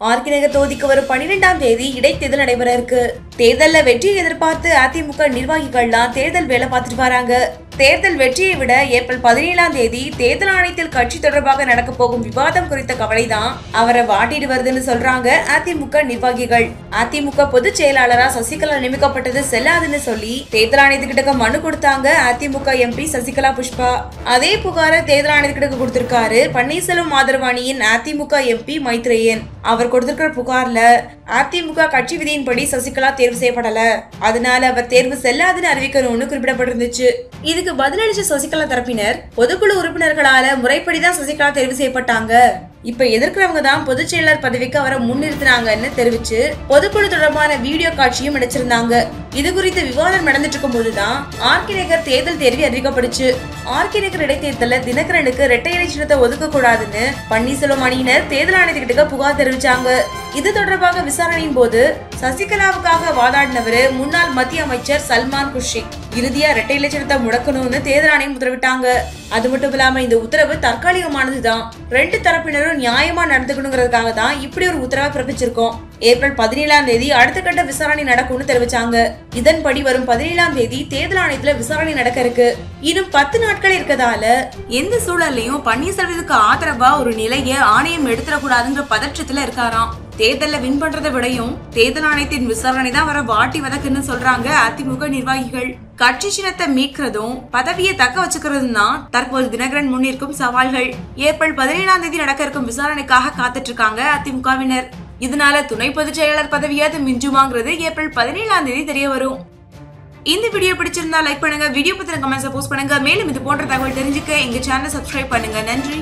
ஆர்கிநகர் தொகுதிக்கு வரும் பனிரெண்டாம் தேதி இடைத்தேர்தல் நடைபெற இருக்கு. தேர்தல்ல வெற்றியை எதிர்பார்த்து அதிமுக நிர்வாகிகள்லாம் தேர்தல் வேலை பார்த்துட்டு வராங்க. தேர்தல் வெற்றியை விட ஏப்ரல் பதினேழாம் தேதி தேர்தல் ஆணையத்தில் கட்சி தொடர்பாக நடக்க போகும் விவாதம் குறித்த கவலைதான் அவரை வாட்டிட்டு வருதுன்னு சொல்றாங்க அதிமுக நிர்வாகிகள். அதிமுக பொதுச் செயலாளரா சசிகலா நியமிக்கப்பட்டது செல்லாதுன்னு சொல்லி தேர்தல் ஆணையத்துக்கிட்ட மனு கொடுத்தாங்க அதிமுக எம்பி சசிகலா புஷ்பா. அதே புகார தேர்தல் ஆணையத்துக்கிட்ட கொடுத்திருக்காரு பன்னீர்செல்வம் ஆதரவாணியின் அதிமுக எம்பி மைத்ரேயன். அவர் கொடுத்திருக்கிற புகார்ல அதிமுக கட்சி விதியின்படி சசிகலா தேர்வு செய்யப்படல. அதனால அவர் தேர்வு செல்லாதுன்னு அறிவிக்கணும்னு குறிப்பிடப்பட்டிருந்துச்சு. இதுக்கு பதிலளிச்ச சசிகலா தரப்பினர் பொதுக்குழு உறுப்பினர்களால முறைப்படிதான் சசிகலா தெரிவு செய்யப்பட்டாங்க. இப்ப எதிர்க்கிறவங்க தான் பொதுச் செயலர் பதவிக்கு அவரை முன்னிறுத்தினாங்கன்னு தெரிவிச்சு பொதுக்குழு தொடர்பான வீடியோ காட்சியும் நடிச்சிருந்தாங்க இது குறித்து விவாதம் நடந்துட்டு இருக்கும் போதுதான் ஆர்கே நகர் தேர்தல் தேர்வு அறிவிக்கப்படுச்சு ஆர்கே நகர் இடைத்தேர்தல தினகரனுக்கு இரட்டை சின்னத்தை ஒதுக்க கூடாதுன்னு பன்னீர்செல்வம் அணியினர் தேர்தல் ஆணையத்துக்கிட்ட புகார் தெரிவிச்சாங்க. இது தொடர்பாக விசாரணையின் போது சசிகலாவுக்காக வாதாடினவரு முன்னாள் மத்திய அமைச்சர் சல்மான் குஷிக் இறுதியா இரட்டை இலட்சணத்தை முடக்கணும்னு தேர்தல் ஆணையம் உத்தரவிட்டாங்க. அது மட்டும் இல்லாம இந்த உத்தரவு தற்காலிகமானதுதான். ரெண்டு தரப்பினரும் நியாயமா நடந்துக்கணுங்கிறதுக்காக தான் இப்படி ஒரு உத்தரவை பிறப்பிச்சிருக்கோம். ஏப்ரல் பதினேழாம் தேதி அடுத்த கட்ட விசாரணை நடக்கும்னு தெரிவிச்சாங்க. இதன்படி வரும் பதினேழாம் தேதி தேர்தல் ஆணையத்துல விசாரணை நடக்க இருக்கு. இன்னும் பத்து நாட்கள் இருக்கதால எந்த சூழல்லையும் பன்னீர்செல்வத்துக்கு ஆதரவா ஒரு நிலையை ஆணையம் எடுத்துடக்கூடாதுங்கிற பதற்றத்துல இருக்காராம். தேர்தல்ல வின் பண்றதை விடையும் தேர்தல் ஆணையத்தின் விசாரணை தான் வர வாட்டி வதக்குன்னு சொல்றாங்க அதிமுக நிர்வாகிகள். கட்சி சின்னத்தை மீட்கிறதும் பதவியை தக்க வச்சுக்கிறதும் தான் தற்போது தினகரன் முன்னிற்கும் சவால்கள். ஏப்ரல் பதினேழாம் தேதி நடக்க இருக்கும் விசாரணைக்காக காத்துட்டு இருக்காங்க அதிமுகவினர். இதனால துணை பொதுச் செயலாளர் பதவியாவது மிஞ்சுமாங்கிறது ஏப்ரல் பதினேழாம் தேதி தெரிய வரும். இந்த வீடியோ பிடிச்சிருந்தா லைக் பண்ணுங்க வீடியோ பத்தின கமெண்ட்ஸ் போஸ்ட் பண்ணுங்க. மேலும் இது போன்ற தகவல் தெரிஞ்சுக்க எங்க சேனல் சப்ஸ்கிரைப் பண்ணுங்க. நன்றி.